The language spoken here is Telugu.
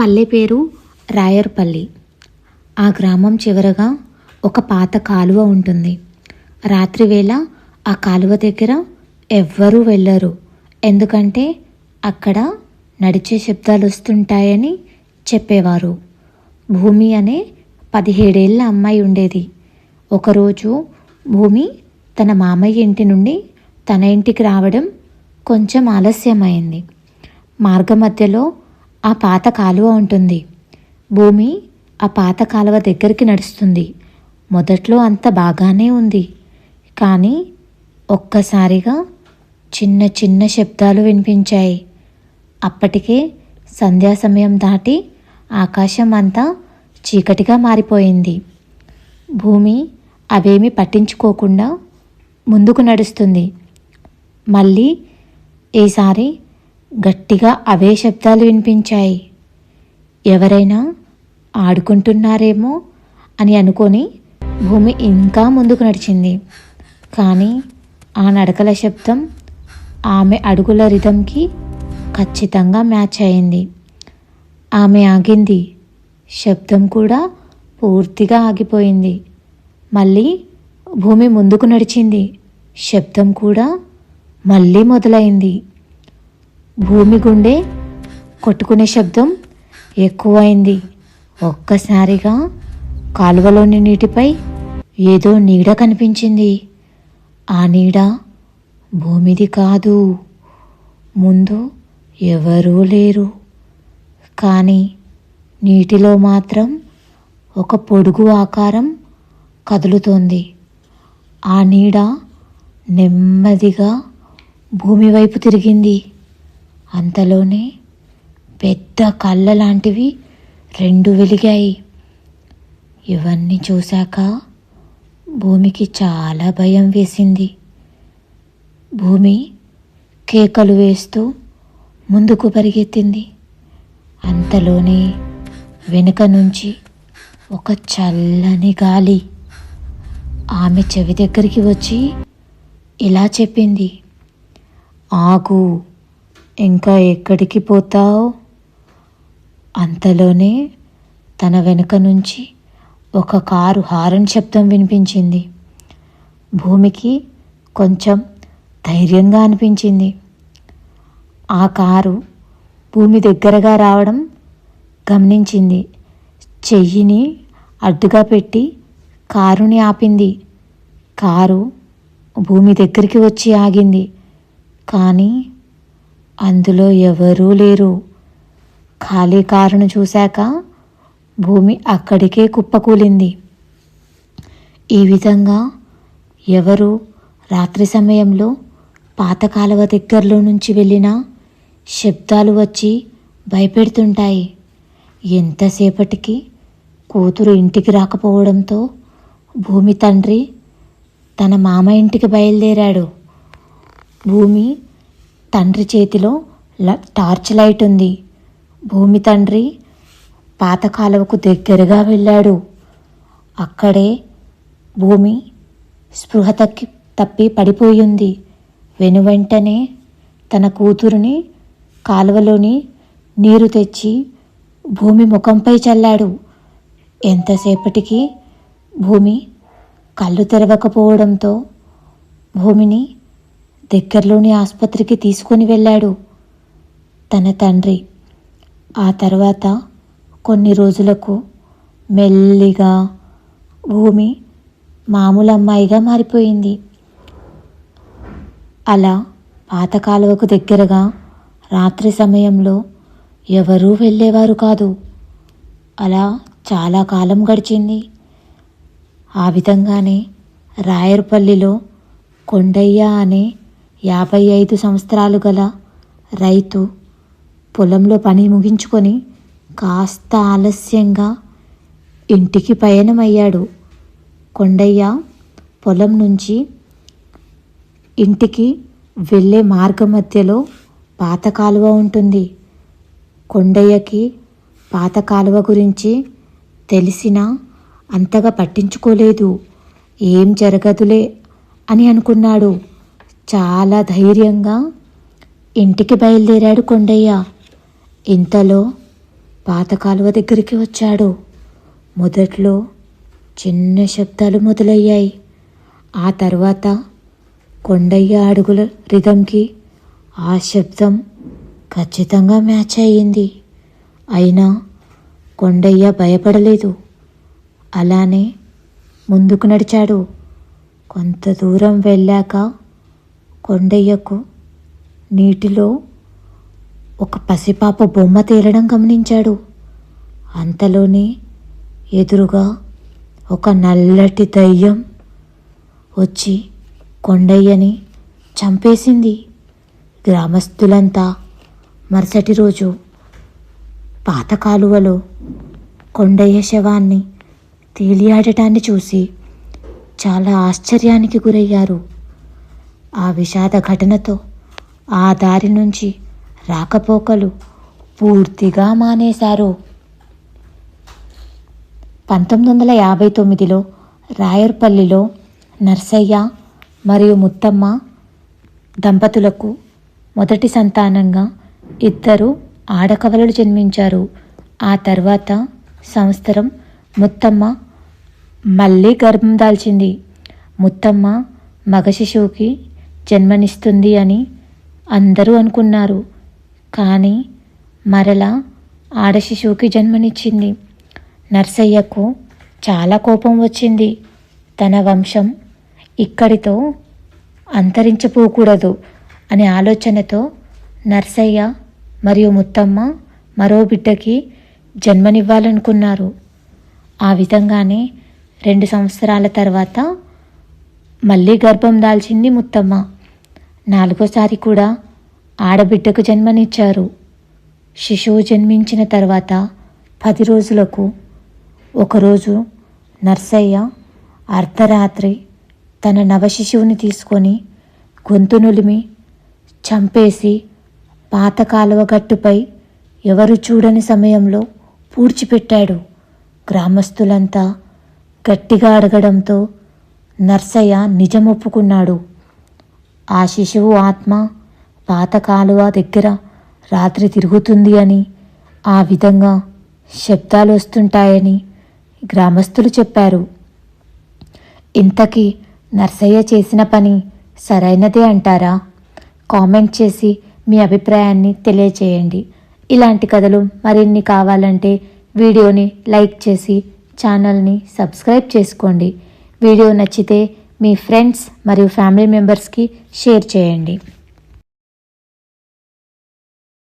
పల్లె పేరు రాయర్పల్లి. ఆ గ్రామం చివరగా ఒక పాత కాలువ ఉంటుంది. రాత్రివేళ ఆ కాలువ దగ్గర ఎవ్వరూ వెళ్ళరు. ఎందుకంటే అక్కడ నడిచే శబ్దాలు వస్తుంటాయని చెప్పేవారు. భూమి అనే పదిహేడేళ్ళ అమ్మాయి ఉండేది. ఒకరోజు భూమి తన మామయ్య ఇంటి నుండి తన ఇంటికి రావడం కొంచెం ఆలస్యమైంది. మార్గమధ్యలో ఆ పాత కాలువ ఉంటుంది. భూమి ఆ పాత కాలువ దగ్గరికి నడుస్తుంది. మొదట్లో అంత బాగానే ఉంది. కానీ ఒక్కసారిగా చిన్న చిన్న శబ్దాలు వినిపించాయి. అప్పటికే సంధ్యా సమయం దాటి ఆకాశం అంతా చీకటిగా మారిపోయింది. భూమి అవేమి పట్టించుకోకుండా ముందుకు నడుస్తుంది. మళ్ళీ ఈసారి గట్టిగా అవే శబ్దాలు వినిపించాయి. ఎవరైనా ఆడుకుంటున్నారేమో అని అనుకొని భూమి ఇంకా ముందుకు నడిచింది. కానీ ఆ నడకల శబ్దం ఆమె అడుగుల రిధంకి ఖచ్చితంగా మ్యాచ్ అయింది. ఆమె ఆగింది. శబ్దం కూడా పూర్తిగా ఆగిపోయింది. మళ్ళీ భూమి ముందుకు నడిచింది. శబ్దం కూడా మళ్ళీ మొదలైంది. భూమి గుండె కొట్టుకునే శబ్దం ఎక్కువైంది. ఒక్కసారిగా కాలువలోని నీటిపై ఏదో నీడ కనిపించింది. ఆ నీడ భూమిది కాదు. ముందు ఎవరూ లేరు. కానీ నీటిలో మాత్రం ఒక పొడుగు ఆకారం కదులుతోంది. ఆ నీడ నెమ్మదిగా భూమి వైపు తిరిగింది. అంతలోనే పెద్ద కళ్ళ లాంటివి రెండు వెలిగాయి. ఇవన్నీ చూశాక భూమికి చాలా భయం వేసింది. భూమి కేకలు వేస్తూ ముందుకు పరిగెత్తింది. అంతలోనే వెనుక నుంచి ఒక చల్లని గాలి ఆమె చెవి దగ్గరికి వచ్చి ఇలా చెప్పింది. ఆగు ఇంకా ఎక్కడికి పోతావు? అంతలోనే తన వెనుక నుంచి ఒక కారు హారన్ శబ్దం వినిపించింది. భూమికి కొంచెం ధైర్యంగా అనిపించింది. ఆ కారు భూమి దగ్గరగా రావడం గమనించింది. చెయ్యిని అడ్డుగా పెట్టి కారుని ఆపింది. కారు భూమి దగ్గరికి వచ్చి ఆగింది. కానీ అందులో ఎవరూ లేరు. ఖాళీ కారును చూశాక భూమి అక్కడికే కుప్పకూలింది. ఈ విధంగా ఎవరు రాత్రి సమయంలో పాత కాలువ దగ్గరలో నుంచి వెళ్ళిన శబ్దాలు వచ్చి భయపెడుతుంటాయి. ఎంతసేపటికి కూతురు ఇంటికి రాకపోవడంతో భూమి తండ్రి తన మామ ఇంటికి బయలుదేరాడు. భూమి తండ్రి చేతిలో ల- టార్చ్ లైట్ ఉంది. భూమి తండ్రి పాత కాలువకు దగ్గరగా వెళ్ళాడు. అక్కడే భూమి స్పృహ తక్కి తప్పి పడిపోయింది. వెనువెంటనే తన కూతురుని కాలువలోని నీరు తెచ్చి భూమి ముఖంపై చల్లాడు. ఎంతసేపటికి భూమి కళ్ళు తెరవకపోవడంతో భూమిని దగ్గరలోని ఆసుపత్రికి తీసుకొని వెళ్ళాడు తన తండ్రి. ఆ తర్వాత కొన్ని రోజులకు మెల్లిగా భూమి మామూలు అమ్మాయిగా మారిపోయింది. అలా పాత కాలువకు దగ్గరగా రాత్రి సమయంలో ఎవరూ వెళ్ళేవారు కాదు. అలా చాలా కాలం గడిచింది. ఆ విధంగానే రాయర్పల్లిలో కొండయ్య అనే యాభై ఐదు సంవత్సరాలు గల రైతు పొలంలో పని ముగించుకొని కాస్త ఆలస్యంగా ఇంటికి పయనమయ్యాడు. కొండయ్య పొలం నుంచి ఇంటికి వెళ్ళే మార్గ మధ్యలో పాత కాలువ ఉంటుంది. కొండయ్యకి పాత కాలువ గురించి తెలిసినా అంతగా పట్టించుకోలేదు. ఏం జరగదులే అని అనుకున్నాడు. చాలా ధైర్యంగా ఇంటికి బయలుదేరాడు కొండయ్య. ఇంతలో పాత కాలువ దగ్గరికి వచ్చాడు. మొదట్లో చిన్న శబ్దాలు మొదలయ్యాయి. ఆ తర్వాత కొండయ్య అడుగుల రిధంకి ఆ శబ్దం ఖచ్చితంగా మ్యాచ్ అయ్యింది. అయినా కొండయ్య భయపడలేదు. అలానే ముందుకు నడిచాడు. కొంత దూరం వెళ్ళాక కొండయ్యకు. నీటిలో ఒక పసిపాప బొమ్మ తేలడం గమనించాడు. అంతలోనే ఎదురుగా ఒక నల్లటి దయ్యం వచ్చి కొండయ్యని చంపేసింది. గ్రామస్తులంతా మరుసటి రోజు పాత కాలువలో కొండయ్య శవాన్ని తేలియాడటాన్ని చూసి చాలా ఆశ్చర్యానికి గురయ్యారు. ఆ విషాద ఘటనతో ఆ దారి నుంచి రాకపోకలు పూర్తిగా మానేశారు. పంతొమ్మిది వందల యాభై తొమ్మిదిలో రాయర్పల్లిలో నర్సయ్య మరియు ముత్తమ్మ దంపతులకు మొదటి సంతానంగా ఇద్దరు ఆడకవలలు జన్మించారు. ఆ తర్వాత సంవత్సరం ముత్తమ్మ మళ్ళీ గర్భం దాల్చింది. ముత్తమ్మ మగ శిశువుకి జన్మనిస్తుంది అని అందరూ అనుకున్నారు. కానీ మరలా ఆడ శిశువుకి జన్మనిచ్చింది. నర్సయ్యకు చాలా కోపం వచ్చింది. తన వంశం ఇక్కడితో అంతరించిపోకూడదు అనే ఆలోచనతో నర్సయ్య మరియు ముత్తమ్మ మరో బిడ్డకి జన్మనివ్వాలనుకున్నారు. ఆ విధంగానే రెండు సంవత్సరాల తర్వాత మళ్ళీ గర్భం దాల్చింది ముత్తమ్మ. నాలుగోసారి కూడా ఆడబిడ్డకు జన్మనిచ్చారు. శిశువు జన్మించిన తర్వాత పది రోజులకు ఒకరోజు నర్సయ్య అర్ధరాత్రి తన నవశిశువుని తీసుకొని గొంతు నులిమి చంపేసి పాత కాలువ గట్టుపై ఎవరు చూడని సమయంలో పూడ్చిపెట్టాడు. గ్రామస్తులంతా గట్టిగా అడగడంతో నర్సయ్య నిజం ఒప్పుకున్నాడు ఆ శిశువు ఆత్మ పాత కాలువ దగ్గర రాత్రి తిరుగుతుంది అని ఆ విధంగా శబ్దాలు వస్తుంటాయని గ్రామస్తులు చెప్పారు. ఇంతకీ నర్సయ్య చేసిన పని సరైనదే అంటారా? కామెంట్ చేసి మీ అభిప్రాయాన్ని తెలియచేయండి. ఇలాంటి కథలు మరిన్ని కావాలంటే వీడియోని లైక్ చేసి ఛానల్ని సబ్స్క్రైబ్ చేసుకోండి. వీడియో నచ్చితే మీ ఫ్రెండ్స్ మరియు ఫ్యామిలీ మెంబర్స్కి షేర్ చేయండి.